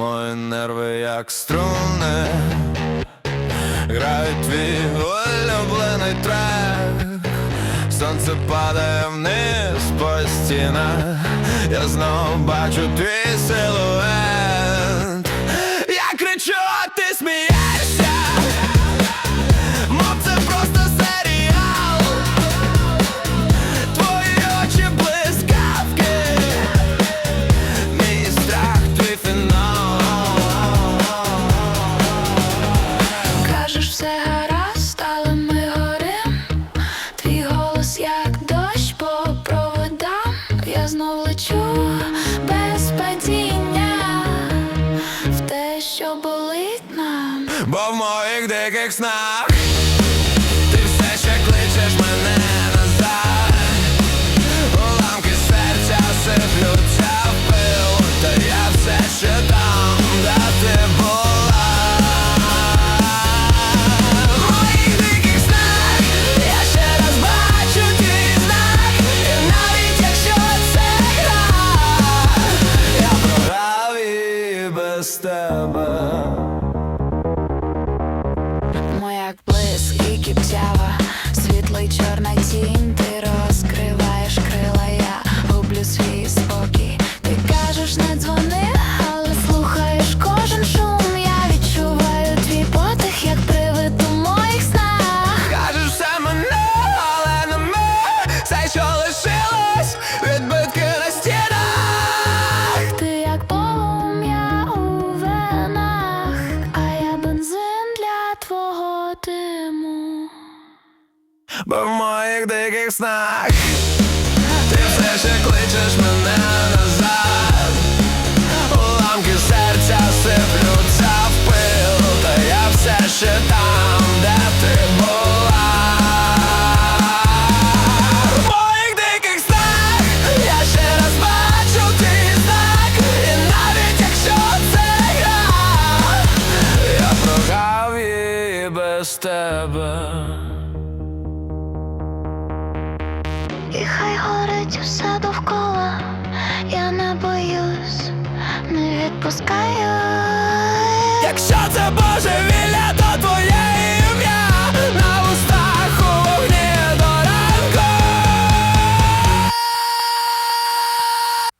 Мої нерви як струни, грають твій улюблений трек. Сонце падає вниз по стінах. Я знову бачу твій силует. Я кричу, а ти смієшся Бо в моїх диких снах Ти все ще кличеш мене назад. Уламки серця сиплються в пил Та я все ще там, де ти була. В моїх диких снах Я ще раз бачу твій знак навіть якщо це гра Я програв без тебе блиск і світлий чорна тінь, ти розкриваєш крила, я гублю свій спокій. Ти кажеш, не дзвони, моїх диких снах. Ти все ще кличеш мене назад. Уламки серця сиплються в пил Та я все ще там, де ти була. В моїх диких снах Я ще раз бачу твій знак. І навіть якщо це гра Я програв її без тебе І хай горить усе довкола, я не боюсь, не відпускаю. Якщо це божевілля, то твоє ім'я на устах у вогні до ранку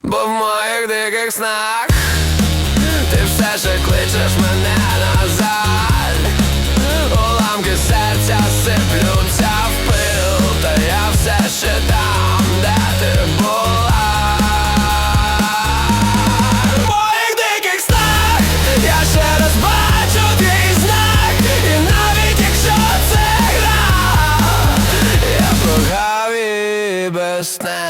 Бо в моїх диких снах Ти все ще кличеш мене назад програв і